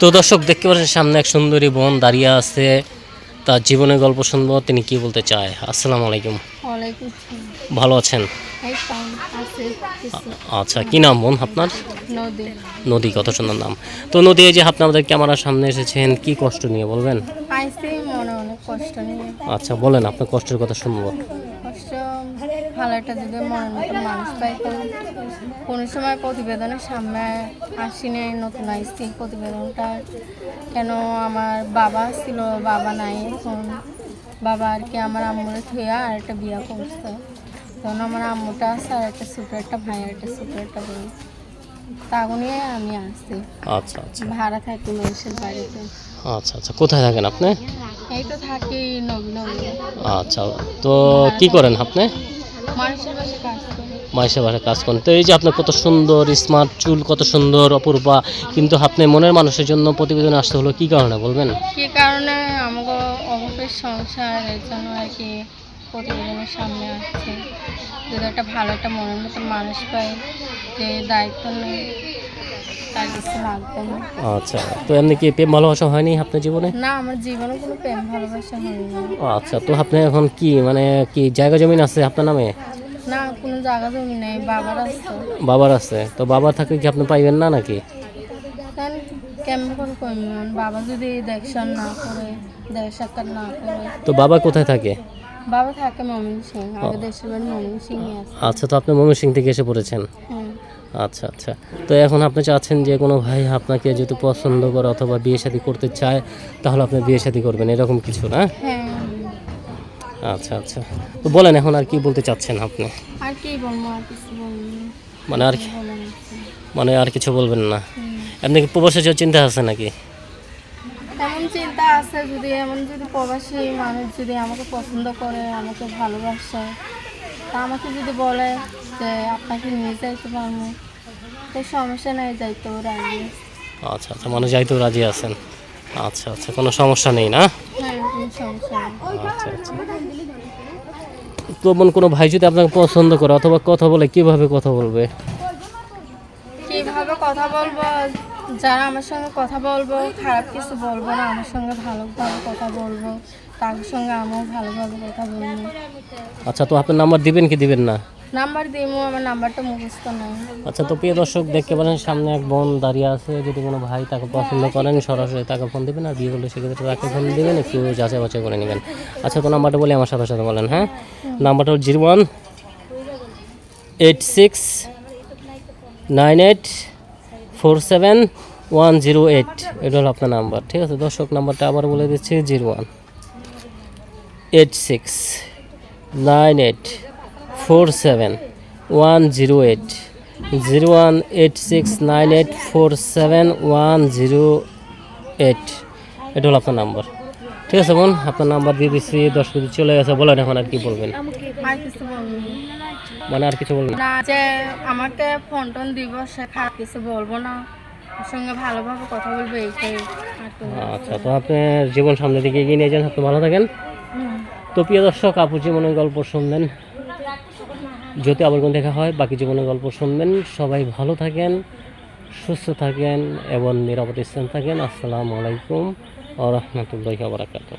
তো দর্শক দেখতে পাচ্ছেন সামনে এক সুন্দরী বোন দাঁড়িয়ে আছে। তার জীবনের গল্প শুনব তিনি কি বলতে চায়? আসসালামু আলাইকুম। ভালো আছেন? আচ্ছা কি নাম বোন আপনার? নদী। নদী কত সুন্দর নাম। তো নদী এই যে আপনি আমাদের ক্যামেরার সামনে এসেছেন কি কষ্ট নিয়ে বলবেন? আইসি মনে অনেক কষ্ট নিয়ে। আচ্ছা বলেন আপনার কষ্টের কথা শুনব। একটা যদি মনের মতো মানুষ পাইতাম কোনো সময় প্রতিবেদনের সামনে আসি নাই নতুন আইসি প্রতিবেদনটা। কেন আমার বাবা ছিল বাবা নাই এখন। বাবা আর কি আমার আম্মুরে থুয়া আর একটা বিয়া করছে। তখন আমার আম্মুটা আছে আর একটা ছোটো একটা ভাই আর একটা ছোটো একটা বোন তাগো নিয়ে আমি আসছি আচ্ছা আচ্ছা। ভাড়া থাকি মানুষের বাড়িতে। আচ্ছা আচ্ছা। কোথায় থাকেন আপনি? এই তো থাকি নবী নবী আচ্ছা তো কি করেন আপনি? মানুষের বাসে কাজ করি। বাসায় কাজ করেন তো এই যে আপনার কত সুন্দর স্মার্ট চুল কত সুন্দর অপূর্বা কিন্তু আপনি মনের মানুষের জন্য প্রতিবেদনে আসতে হলো কি কারণে বলবেন? কি কারণে? আমাকে সংসার এর জন্য আর কি প্রতিবেদনের সামনে আসছে। যদি একটা ভালো একটা মনের মতো মানুষ পাই যে দায়িত্ব নেই তার কিছু লাগবে না আচ্ছা তো এমনি কি প্রেম ভালোবাসা হয়নি আপনার জীবনে? না আমার জীবনে কোনো প্রেম ভালোবাসা হয়নি। আচ্ছা তো আপনি এখন কি মানে কি জায়গা জমিন আছে আপনার নামে? না কোনো জায়গা জমি নেই বাবার আছে। বাবার আছে তো বাবা থাকলে কি আপনি পাইবেন না নাকি? কেমন বাবা যদি দেখশন না করে না করে। তো বাবা কোথায় থাকে? বাবা থাকে মমিন সিং আগে দেশের বাড়ি মমিন সিং আচ্ছা তো আপনি ময়মনসিং থেকে এসে পড়েছেন? আচ্ছা আচ্ছা। তো এখন আপনি চাচ্ছেন যে কোনো ভাই আপনাকে যদি পছন্দ করে অথবা বিয়ে শাদী করতে চায় তাহলে আপনি বিয়ে শাদী করবেন এরকম কিছু না? হ্যাঁ। আচ্ছা আচ্ছা। তো বলেন এখন আর কি বলতে চাচ্ছেন আপনি? আর কি বলব আর কিছু মানে আর কি- মানে আর কিছু বলবেন না? আপনি কি প্রবাসের জন্য চিন্তা আছে নাকি? এমন চিন্তা আছে যদি এমন যদি প্রবাসী মানুষ যদি আমাকে পছন্দ করে আমাকে ভালোবাসে তা আমাকে যদি বলে যে আপনাকে নিয়ে যাইতে পারব তো সমস্যা নেই যাইতেও রাজি। আচ্ছা আচ্ছা মানুষ যাইতেও রাজি আছেন। আচ্ছা আচ্ছা কোনো সমস্যা নেই না? হ্যাঁ সমস্যা আচ্ছা আচ্ছা। তো মন কোনো ভাই যদি আপনাকে পছন্দ করে অথবা কথা বলে কীভাবে কথা বলবে? কীভাবে কথা বলব? যারা আমার সঙ্গে কথা বলব খারাপ কিছু বলব না আমার সঙ্গে ভালোভাবে কথা বলব তার সঙ্গে আমিও ভালোভাবে কথা বলব। আচ্ছা তো আপনার নাম্বার দিবেন কি দিবেন না? নাম্বার দিমু আমার নাম্বারটা মুখস্থ নেই। আচ্ছা তো প্রিয় দর্শক দেখতে পারেন সামনে এক বোন দাঁড়িয়ে আছে। যদি কোনো ভাই তাকে পছন্দ করেন সরাসরি তাকে ফোন দিবেন আর বিয়ে করলে সেক্ষেত্রে তাকে ফোন দিবেন একটু যাচাই বাছাই করে নেবেন। আচ্ছা তো নাম্বারটা বলে আমার সাথে সাথে বলেন হ্যাঁ? নাম্বারটা হল zero one eight six nine eight four seven one zero eight. এটা হলো আপনার নাম্বার, ঠিক আছে? দর্শক, নাম্বারটা আবার বলে দিচ্ছি, zero one eight six nine eight, four seven one zero eight, zero one eight, six nine eight, four seven one zero eight. এটা হলো আপনার নাম্বার, ঠিক আছে বোন? আপনার নাম্বার দিয়ে দিচ্ছি দশ মিনিট চলে গেছে, বলেন এখন আর কি বলবেন। আর কিছু বলব মানে আর কিছু বলবেন না? যে আমাকে ফোন টোন দিব সে খারাপ কিছু বলব না। ওর সঙ্গে ভালোভাবে কথা বলব এইটাই আর বলব। আচ্ছা তো আপনি জীবন সামনের দিকে এগিয়ে নিয়ে যান আপনি ভালো থাকেন। তো প্রিয় দর্শক আপু জীবনের গল্প শুনবেন। যদি আবার কোনো দেখা হয় বাকি জীবনের গল্প শুনবেন। সবাই ভালো থাকেন সুস্থ থাকেন এবং নিরাপদ স্থান থাকেন। আসসালামু আলাইকুম ও রহমতুল্লাহ বারাকাতুহ।